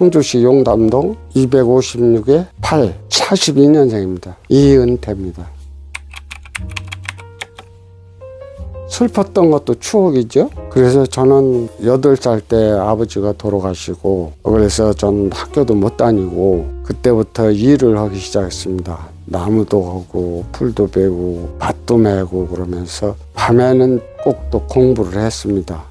청주시 용담동 256에 8 42년생입니다. 이은태입니다. 슬펐던 것도 추억이죠. 그래서 저는 8살 때 아버지가 돌아가시고 그래서 전 학교도 못 다니고 그때부터 일을 하기 시작했습니다. 나무도 하고 풀도 베고 밭도 메고 그러면서 밤에는 꼭 또 공부를 했습니다.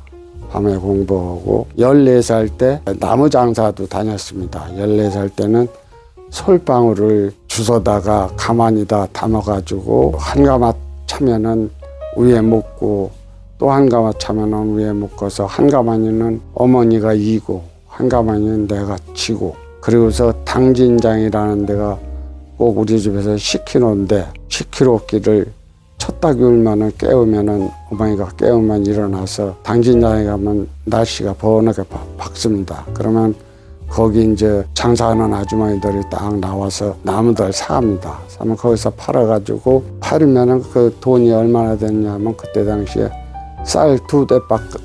밤에 공부하고 14살 때 나무 장사도 다녔습니다. 14살 때는 솔방울을 주워다가 가만히다 담아가지고 한 가마 차면은 위에 묶고 또 한 가마 차면은 위에 묶어서 한 가마니는 어머니가 이고 한 가마니는 내가 치고 그리고서 당진장이라는 데가 꼭 우리 집에서 10km인데 10km 길을 울면은 깨우면은 어머니가 깨우면 일어나서 당진장에 가면 날씨가 번하게 바- 밝습니다. 그러면 거기 이제 장사하는 아주머니들이 딱 나와서 나무들 사합니다. 사면 거기서 팔아가지고 팔으면은 그 돈이 얼마나 됐냐면 그때 당시에 쌀 두 대밖에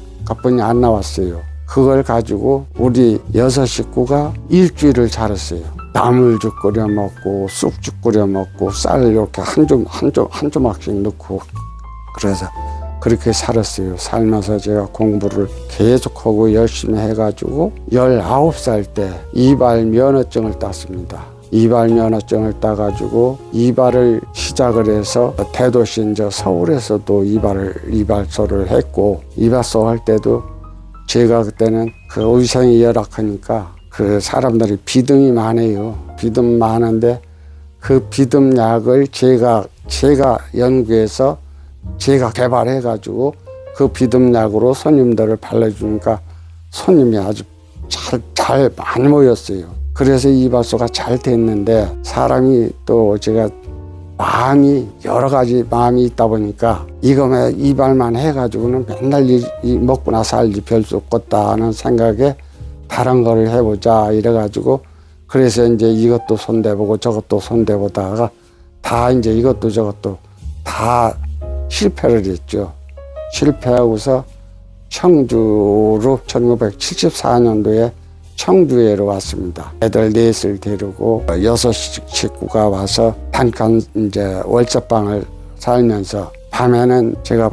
안 나왔어요. 그걸 가지고 우리 여섯 식구가 일주일을 살았어요. 나물죽 끓여 먹고 쑥죽 끓여 먹고 쌀 이렇게 한좀한좀한 조막씩 넣고 그래서 그렇게 살았어요. 살면서 제가 공부를 계속하고 열심히 해가지고 19살 때 이발 면허증을 땄습니다. 이발 면허증을 따가지고 이발을 시작을 해서 대도시 이제 서울에서도 이발을 이발소를 했고 이발소 할 때도 제가 그때는 그 의상이 열악하니까 그 사람들이 비듬이 많아요. 비듬 많은데 그 비듬 약을 제가 제가 연구해서 제가 개발해 가지고 그 비듬 약으로 손님들을 발라주니까 손님이 아주 잘, 잘 많이 모였어요. 그래서 이발소가 잘 됐는데 사람이 또 제가 마음이 여러 가지 마음이 있다 보니까 이거만 이발만 해가지고는 맨날 이, 이 먹고나 살지 별수 없겠다 하는 생각에 다른 거를 해보자 이래가지고 그래서 이제 이것도 손대보고 저것도 손대보다가 다 이제 이것도 저것도 다 실패를 했죠. 실패하고서 청주로 1974년도에 청주에로 왔습니다. 애들 넷을 데리고 여섯 식구가 와서 잠깐 이제 월세방을 살면서 밤에는 제가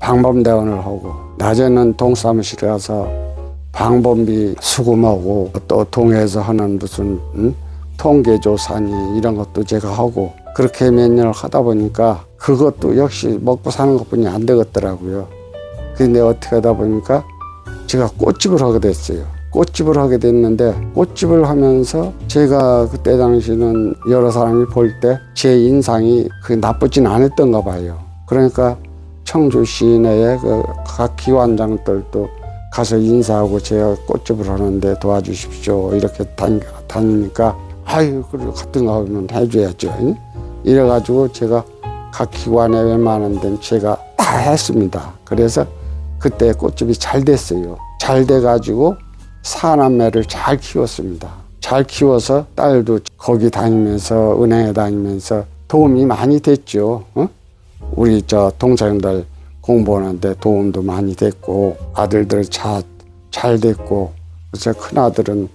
방범대원을 하고 낮에는 동사무실에 가서 방범비 수금하고 또 동에서 하는 무슨 음? 통계조사니 이런 것도 제가 하고 그렇게 몇 년을 하다 보니까 그것도 역시 먹고 사는 것뿐이 안 되겠더라고요. 근데 어떻게 하다 보니까 제가 꽃집을 하게 됐어요. 꽃집을 하게 됐는데 꽃집을 하면서 제가 그때 당시는 여러 사람이 볼 때 제 인상이 그 나쁘진 않았던가 봐요. 그러니까 청주 시내에 그각 기관장들도 가서 인사하고 제가 꽃집을 하는데 도와주십시오 이렇게 다니, 다니니까 아유 그래 같은 거 하면 해줘야죠. 응? 이래가지고 제가 각 기관에 웬만한 데는 제가 다 했습니다. 그래서 그때 꽃집이 잘 됐어요. 잘 돼가지고 사남매를 잘 키웠습니다. 잘 키워서 딸도 거기 다니면서 은행에 다니면서 도움이 많이 됐죠. 어? 우리 저 동생들 공부하는데 도움도 많이 됐고 아들들 잘, 잘 됐고 그래서 큰 아들은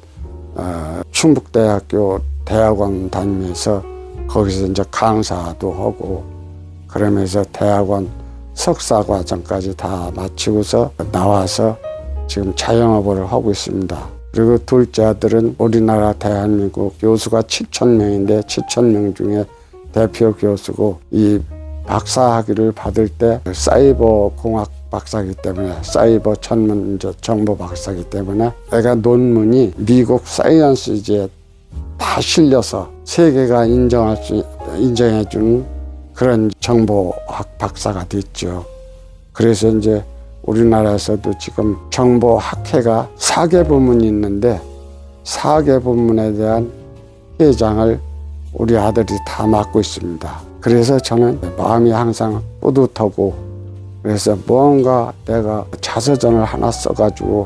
어, 충북대학교 대학원 다니면서 거기서 이제 강사도 하고 그러면서 대학원 석사 과정까지 다 마치고서 나와서 지금 자영업을 하고 있습니다. 그리고 둘째 아들은 우리나라 대한민국 교수가 7천 명인데 7천 명 중에 대표 교수고 이 박사 학위를 받을 때 사이버 공학 박사기 때문에 사이버 전문 이제 정보 박사기 때문에 내가 논문이 미국 사이언스지에 다 실려서 세계가 인정할 수 인정해 준 그런 정보학 박사가 됐죠. 그래서 이제 우리나라에서도 지금 정보학회가 4개 부문이 있는데 4개 부문에 대한 회장을 우리 아들이 다 맡고 있습니다. 그래서 저는 마음이 항상 뿌듯하고 그래서 뭔가 내가 자서전을 하나 써가지고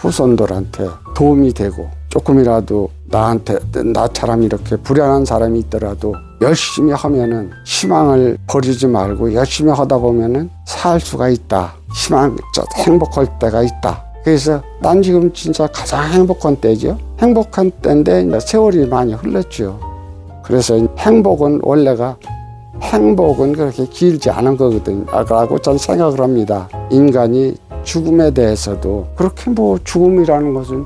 후손들한테 도움이 되고 조금이라도 나한테 나처럼 이렇게 불행한 사람이 있더라도 열심히 하면은 희망을 버리지 말고 열심히 하다 보면은 살 수가 있다. 희망, 저 행복할 때가 있다. 그래서 난 지금 진짜 가장 행복한 때죠. 행복한 때인데 세월이 많이 흘렀죠. 그래서 행복은 원래가 행복은 그렇게 길지 않은 거거든요.라고 전 생각을 합니다. 인간이 죽음에 대해서도 그렇게 뭐 죽음이라는 것은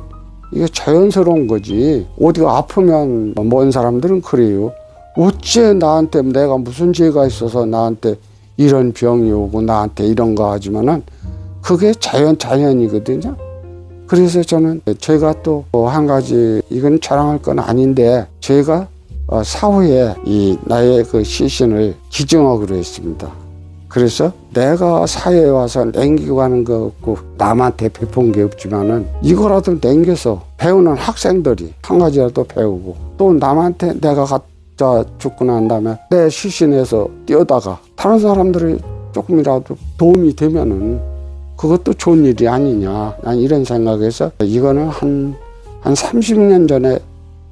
이게 자연스러운 거지. 어디가 아프면 먼 사람들은 그래요. 어째 나한테 내가 무슨 죄가 있어서 나한테 이런 병이 오고 나한테 이런 거 하지만은 그게 자연 자연이거든요. 그래서 저는 제가 또 한 가지 이건 자랑할 건 아닌데 제가 어, 사후에 이 나의 그 시신을 기증하기로 했습니다. 그래서 내가 사회에 와서 남기고 가는 거 없고 남한테 베푼 게 없지만은 이거라도 남겨서 배우는 학생들이 한 가지라도 배우고 또 남한테 내가 갖다 죽고 난 다음에 내 시신에서 뛰어다가 다른 사람들이 조금이라도 도움이 되면은 그것도 좋은 일이 아니냐. 난 이런 생각에서 이거는 한, 한 30년 전에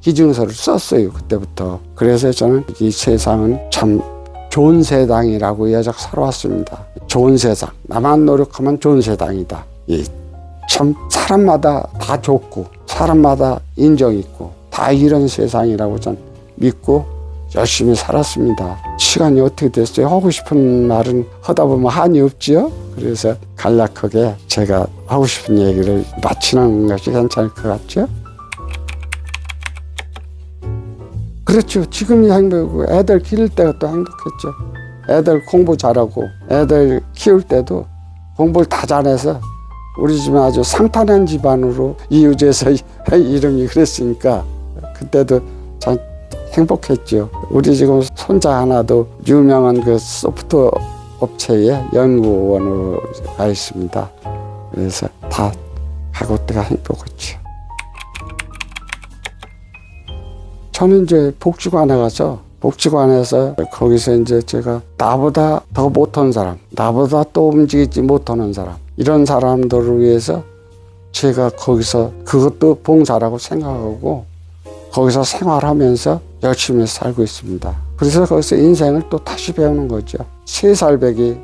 기증서를 썼어요. 그때부터. 그래서 저는 이 세상은 참 좋은 세상이라고 여적 살아왔습니다. 좋은 세상. 나만 노력하면 좋은 세상이다. 이참 사람마다 다 좋고 사람마다 인정 있고 다 이런 세상이라고 전 믿고 열심히 살았습니다. 시간이 어떻게 됐어요? 하고 싶은 말은 하다 보면 한이 없지요? 그래서 간략하게 제가 하고 싶은 얘기를 마치는 것이 괜찮을 것 같죠? 그렇죠. 지금이 행복이고 애들 기를 때가 또 행복했죠. 애들 공부 잘하고 애들 키울 때도 공부를 다 잘해서 우리 집은 아주 상탄한 집안으로 이웃에서 이름이 그랬으니까 그때도 참 행복했죠. 우리 지금 손자 하나도 유명한 그 소프트 업체에 연구원으로 가 있습니다. 그래서 다 하고 때가 행복했죠. 저는 이제 복지관에 가서 복지관에서 거기서 이제 제가 나보다 더 못한 사람, 나보다 또 움직이지 못하는 사람, 이런 사람들을 위해서 제가 거기서 그것도 봉사라고 생각하고 거기서 생활하면서 열심히 살고 있습니다. 그래서 거기서 인생을 또 다시 배우는 거죠. 세 살배기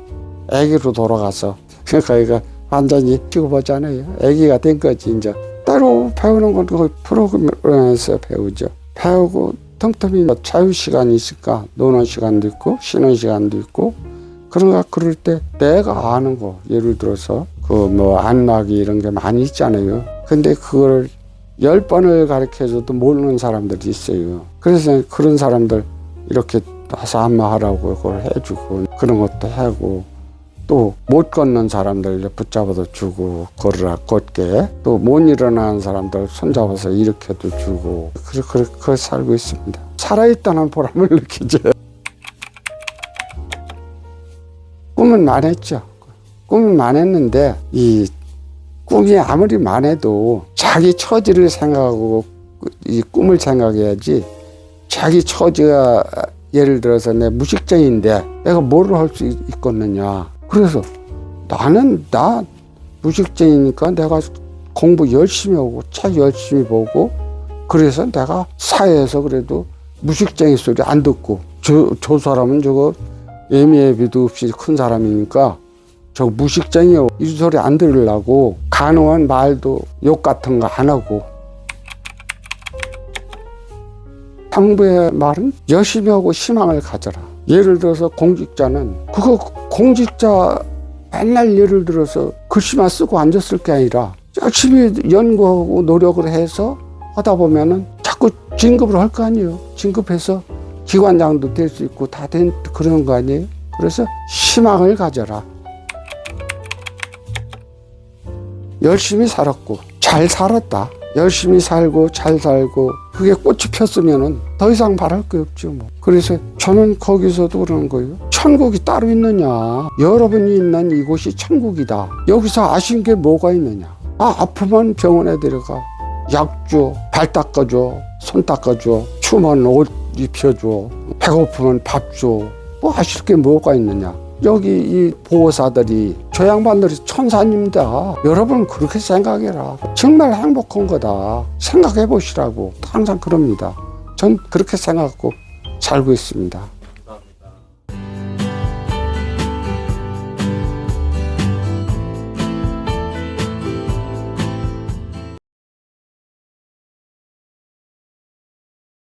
아기로 돌아가서 거기가 완전히 찍어보잖아요. 아기가 된 거지 이제. 따로 배우는 건 거의 프로그램에서 배우죠. 배우고 텅텅히 자유 시간이 있을까? 노는 시간도 있고 쉬는 시간도 있고 그런가 그럴 때 내가 아는 거 예를 들어서 그 뭐 안마기 이런 게 많이 있잖아요. 근데 그걸 열 번을 가르쳐줘도 모르는 사람들이 있어요. 그래서 그런 사람들 이렇게 와서 안마하라고 그걸 해주고 그런 것도 하고 또 못 걷는 사람들 붙잡아도 주고 걸으라 걷게 또 못 일어나는 사람들 손잡아서 일으켜도 주고 그렇게 그렇게 살고 있습니다. 살아있다는 보람을 느끼죠. 꿈은 많았죠. 꿈은 많았는데 이 꿈이 아무리 많아도 자기 처지를 생각하고 이 꿈을 생각해야지 자기 처지가 예를 들어서 내 무식쟁인데 내가 뭐를 할 수 있겠느냐 그래서 나는 나 무식쟁이니까 내가 공부 열심히 하고 책 열심히 보고 그래서 내가 사회에서 그래도 무식쟁이 소리 안 듣고 저, 저 사람은 저거 예미예비도 없이 큰 사람이니까 저 무식쟁이요. 이 소리 안 들으려고 가능한 말도 욕 같은 거 안 하고 당부의 말은 열심히 하고 희망을 가져라. 예를 들어서 공직자는 그거 공직자 맨날 예를 들어서 글씨만 쓰고 앉았을 게 아니라 열심히 연구하고 노력을 해서 하다 보면은 자꾸 진급을 할 거 아니에요. 진급해서 기관장도 될 수 있고 다 된 그런 거 아니에요. 그래서 희망을 가져라. 열심히 살았고 잘 살았다. 열심히 살고 잘 살고 그게 꽃이 폈으면은 더 이상 바랄 게 없죠 뭐. 그래서 저는 거기서도 그러는 거예요. 천국이 따로 있느냐? 여러분이 있는 이곳이 천국이다. 여기서 아쉬운 게 뭐가 있느냐? 아 아프면 병원에 데려가. 약 줘, 발 닦아줘, 손 닦아줘, 추우면 옷 입혀줘, 배고프면 밥 줘. 뭐 아실 게 뭐가 있느냐? 여기 이 보호사들이 저 양반들이 천사입니다. 여러분 그렇게 생각해라. 정말 행복한 거다. 생각해 보시라고 항상 그럽니다. 전 그렇게 생각하고 살고 있습니다.